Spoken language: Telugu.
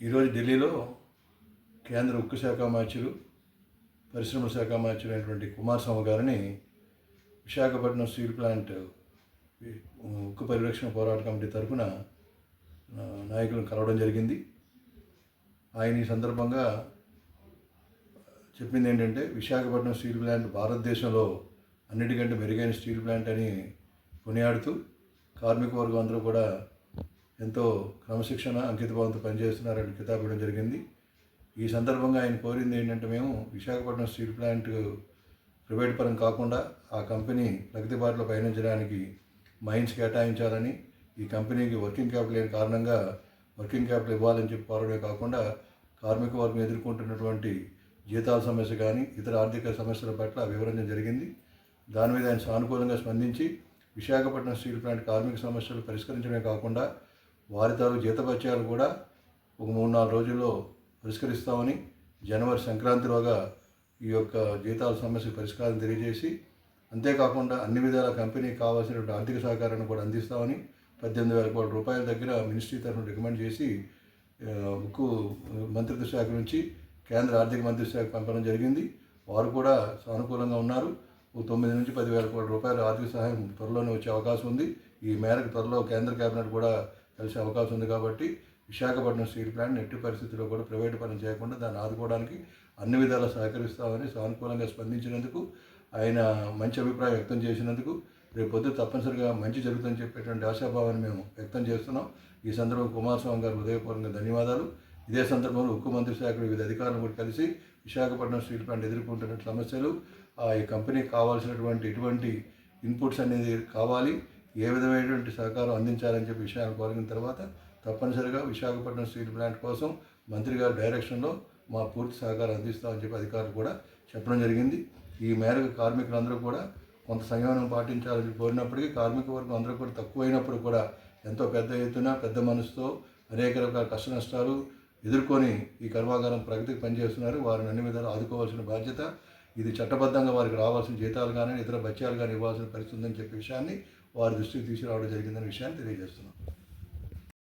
ఈరోజు ఢిల్లీలో కేంద్ర ఉక్కు శాఖ మాచులు పరిశ్రమ శాఖ మాచులు అయినటువంటి కుమారస్వామి గారిని విశాఖపట్నం స్టీల్ ప్లాంట్ ఉక్కు పరిరక్షణ పోరాట కమిటీ తరఫున నాయకులను కలవడం జరిగింది. ఆయన ఈ సందర్భంగా చెప్పింది ఏంటంటే విశాఖపట్నం స్టీల్ ప్లాంట్ భారతదేశంలో అన్నిటికంటే మెరుగైన స్టీల్ ప్లాంట్ అని కొనియాడుతూ కార్మిక వర్గం అందరూ కూడా ఎంతో క్రమశిక్షణ అంకితభావంతో పనిచేస్తున్నారని కితాబ్ ఇవ్వడం జరిగింది. ఈ సందర్భంగా ఆయన కోరింది ఏంటంటే మేము విశాఖపట్నం స్టీల్ ప్లాంట్ ప్రైవేట్ పరం కాకుండా ఆ కంపెనీ ప్రగతి బాటలో పయనించడానికి మైన్స్ కేటాయించాలని ఈ కంపెనీకి వర్కింగ్ క్యాపిటల్ లేని కారణంగా వర్కింగ్ క్యాపిటల్ ఇవ్వాలని చెప్పి కోరడమే కాకుండా కార్మిక వర్గం ఎదుర్కొంటున్నటువంటి జీతాల సమస్య కానీ ఇతర ఆర్థిక సమస్యల పట్ల వివరించడం జరిగింది. దాని మీద ఆయన సానుకూలంగా స్పందించి విశాఖపట్నం స్టీల్ ప్లాంట్ కార్మిక సమస్యలు పరిష్కరించడమే కాకుండా వారి తాలూ జీతపత్యాలు కూడా ఒక మూడు నాలుగు రోజుల్లో పరిష్కరిస్తామని జనవరి సంక్రాంతిలోగా ఈ యొక్క జీతాల సమస్య పరిష్కారం తెలియజేసి అంతేకాకుండా అన్ని విధాల కంపెనీకి కావాల్సినటువంటి ఆర్థిక సహకారాన్ని కూడా అందిస్తామని పద్దెనిమిది వేల కోట్ల రూపాయల దగ్గర మినిస్ట్రీ తరఫున రికమెండ్ చేసి ఆ, ఉక్కు మంత్రిత్వ శాఖ నుంచి కేంద్ర ఆర్థిక మంత్రిత్వ శాఖ పంపడం జరిగింది. వారు కూడా సానుకూలంగా ఉన్నారు. ఓ తొమ్మిది నుంచి పదివేల కోట్ల రూపాయల ఆర్థిక సహాయం త్వరలోనే వచ్చే అవకాశం ఉంది. ఈ మేరకు త్వరలో కేంద్ర కేబినెట్ కూడా కలిసే అవకాశం ఉంది కాబట్టి విశాఖపట్నం స్టీల్ ప్లాంట్ ఎట్టి పరిస్థితుల్లో కూడా ప్రైవేట్ పని చేయకుండా దాన్ని ఆదుకోవడానికి అన్ని విధాలా సహకరిస్తామని సానుకూలంగా స్పందించినందుకు ఆయన మంచి అభిప్రాయం వ్యక్తం చేసినందుకు రేపు పొద్దు తప్పనిసరిగా మంచి జరుగుతుందని చెప్పేటువంటి ఆశాభావాన్ని మేము వ్యక్తం చేస్తున్నాం. ఈ సందర్భంగా కుమారస్వామి గారు హృదయపూర్వకంగా ధన్యవాదాలు. ఇదే సందర్భంలో ఉక్కు మంత్రి శాఖ వివిధ అధికారులు కూడా కలిసి విశాఖపట్నం స్టీల్ ప్లాంట్ ఎదుర్కొంటున్న సమస్యలు ఈ కంపెనీకి కావాల్సినటువంటి ఎటువంటి ఇన్పుట్స్ అనేది కావాలి. ఏ విధమైనటువంటి సహకారం అందించాలని చెప్పి విషయాన్ని కోరిన తర్వాత తప్పనిసరిగా విశాఖపట్నం స్టీల్ ప్లాంట్ కోసం మంత్రి గారి డైరెక్షన్లో మా పూర్తి సహకారం అందిస్తామని చెప్పి అధికారులు కూడా చెప్పడం జరిగింది. ఈ మేరకు కార్మికులందరూ కూడా కొంత సంయమనం పాటించాలని కోరినప్పటికీ కార్మిక వర్గం అందరూ కూడా తక్కువైనప్పుడు కూడా ఎంతో పెద్ద ఎత్తున పెద్ద మనసుతో అనేక రకాల కష్ట నష్టాలు ఎదుర్కొని ఈ కర్మాగారం ప్రగతికి పనిచేస్తున్నారు. వారిని అన్ని విధాలు ఆదుకోవాల్సిన బాధ్యత ఇది చట్టబద్ధంగా వారికి రావాల్సిన జీతాలు కానీ ఇతర బత్యాలు కానీ ఇవ్వాల్సిన పరిస్థితి ఉందని చెప్పే విషయాన్ని వారి దృష్టికి తీసుకురావడం జరిగిందనే విషయాన్ని తెలియజేస్తున్నాం.